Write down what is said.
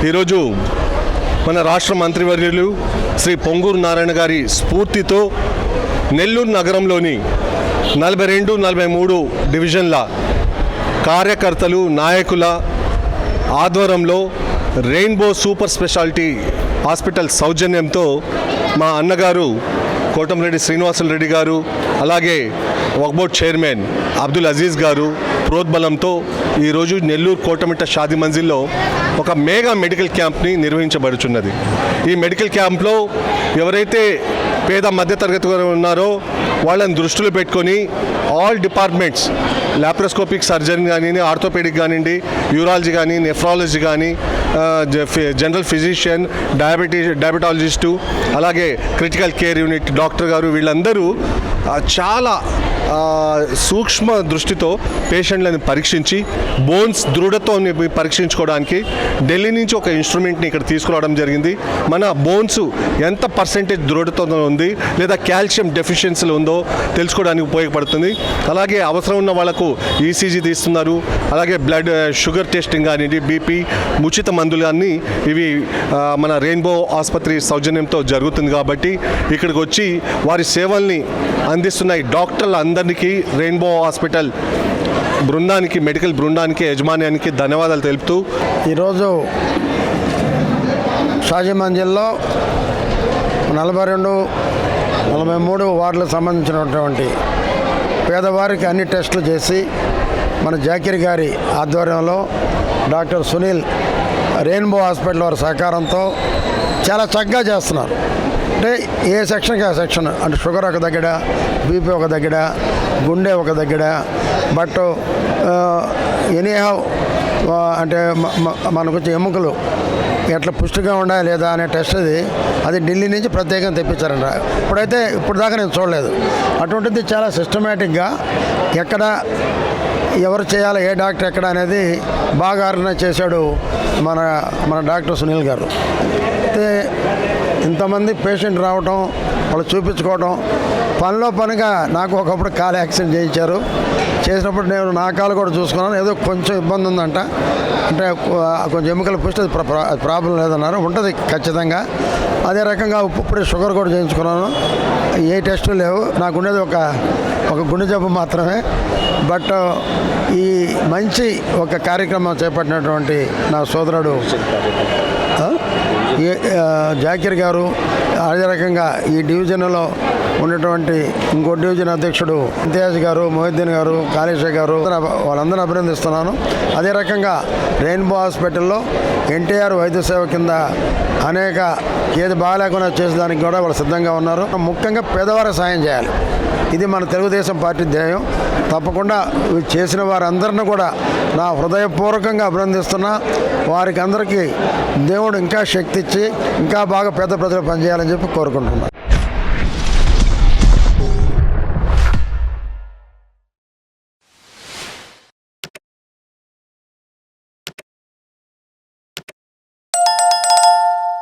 ఈరోజు మన రాష్ట్ర మంత్రివర్యులు శ్రీ పొంగూరు నారాయణ గారి స్ఫూర్తితో నెల్లూరు నగరంలోని నలభై రెండు నలభై మూడు డివిజన్ల కార్యకర్తలు నాయకుల ఆధ్వర్యంలో రెయిన్బో సూపర్ స్పెషాలిటీ హాస్పిటల్ సౌజన్యంతో మా అన్నగారు కోటంరెడ్డి శ్రీనివాసులు రెడ్డి గారు అలాగే వక్బోర్డ్ చైర్మన్ అబ్దుల్ అజీజ్ గారు ప్రోద్బలంతో ఈరోజు నెల్లూరు కోటమిట్ట షాది మంజిల్లో ఒక మేగా మెడికల్ క్యాంప్ని నిర్వహించబడుచున్నది. ఈ మెడికల్ క్యాంప్లో ఎవరైతే పేద మధ్యతరగతి ఉన్నారో వాళ్ళని దృష్టిలో పెట్టుకొని ఆల్ డిపార్ట్మెంట్స్ లాప్రోస్కోపిక్ సర్జన్ కానీ ఆర్థోపెడిక్ కానివ్వండి యూరాలజీ కానీ నెఫ్రాలజీ కానీ జ- జనరల్ ఫిజిషియన్ డయాబెటీ డయాబెటాలజిస్టు అలాగే critical care unit doctor garu వీళ్ళందరూ చాలా సూక్ష్మ దృష్టితో పేషెంట్లను పరీక్షించి బోన్స్ దృఢత్వాన్ని పరీక్షించుకోవడానికి ఢిల్లీ నుంచి ఒక ఇన్స్ట్రుమెంట్ని ఇక్కడ తీసుకురావడం జరిగింది. మన బోన్స్ ఎంత పర్సెంటేజ్ దృఢత్వం ఉంది లేదా కాల్షియం డెఫిషియన్సీలు ఉందో తెలుసుకోవడానికి ఉపయోగపడుతుంది. అలాగే అవసరం ఉన్న వాళ్ళకు ఈసీజీ తీస్తున్నారు. అలాగే బ్లడ్ షుగర్ టెస్టింగ్ కానివ్వండి బీపీ ఉచిత మందులు కానీ ఇవి మన రెయిన్బో ఆసుపత్రి సౌజన్యంతో జరుగుతుంది కాబట్టి ఇక్కడికి వచ్చి వారి సేవల్ని అందిస్తున్న ఈ అందరూ అందరికీ రెయిన్బో హాస్పిటల్ బృందానికి మెడికల్ బృందానికి యజమాన్యానికి ధన్యవాదాలు తెలుపుతూ ఈరోజు షాజీ నలభై రెండు నలభై మూడు వార్డులకు సంబంధించినటువంటి పేదవారికి అన్ని టెస్టులు చేసి మన జాకిర్ గారి ఆధ్వర్యంలో డాక్టర్ సునీల్ రెయిన్బో హాస్పిటల్ వారి సహకారంతో చాలా చక్కగా చేస్తున్నారు. అంటే ఏ సెక్షన్కి ఆ సెక్షన్ అంటే షుగర్ ఒక దగ్గర బీపీ ఒక దగ్గర గుండె ఒక దగ్గర బట్ ఎనీహవ్ అంటే మనకు వచ్చే ఎముకలు ఎట్లా పుష్టిగా ఉండాలి లేదా అనే టెస్ట్ అది అది ఢిల్లీ నుంచి ప్రత్యేకంగా తెప్పించారంట. ఇప్పుడైతే ఇప్పుడు దాకా నేను చూడలేదు. అటువంటిది చాలా సిస్టమేటిక్గా ఎక్కడ ఎవరు చేయాలి ఏ డాక్టర్ ఎక్కడ అనేది బాగా ఆర్గనైజ్ చేశాడు మన మన డాక్టర్ సునీల్ గారు. ఇంతమంది పేషెంట్ రావటం వాళ్ళు చూపించుకోవటం పనిలో పనిగా నాకు ఒకప్పుడు కాలు యాక్సిడెంట్ చేయించారు. చేసినప్పుడు నేను నా కాలు కూడా చూసుకున్నాను. ఏదో కొంచెం ఇబ్బంది ఉందంట. అంటే కొంచెం ఎముకలు పుష్టి అది అది ప్రాబ్లం లేదన్నారు. ఉంటుంది ఖచ్చితంగా. అదే రకంగా ఇప్పుడే షుగర్ కూడా చేయించుకున్నాను. ఏ టెస్టులు లేవు. నాకు ఉండేది ఒక ఒక గుండె జబ్బు మాత్రమే. బట్ ఈ మంచి ఒక కార్యక్రమం చేపట్టినటువంటి నా సోదరుడు జాకిర్ గారు అదే రకంగా ఈ డివిజన్లో ఉన్నటువంటి ఇంకో డివిజన్ అధ్యక్షుడు ఇంతియాజ్ గారు మొహిద్దీన్ గారు కాళేశ్వర్ గారు వాళ్ళందరూ అభినందిస్తున్నాను. అదే రకంగా రెయిన్బో హాస్పిటల్లో ఎన్టీఆర్ వైద్య సేవ కింద అనేక ఏది బాగాలేకుండా చేసేదానికి కూడా వాళ్ళు సిద్ధంగా ఉన్నారు. ముఖ్యంగా పేదవారికి సాయం చేయాలి. ఇది మన తెలుగుదేశం పార్టీ ధ్యేయం. తప్పకుండా చేసిన వారందరిని కూడా నా హృదయపూర్వకంగా అభినందిస్తున్నా. వారికి అందరికీ దేవుడు ఇంకా శక్తి ఇచ్చి ఇంకా బాగా పేద ప్రజలు పనిచేయాలని చెప్పి కోరుకుంటున్నాను.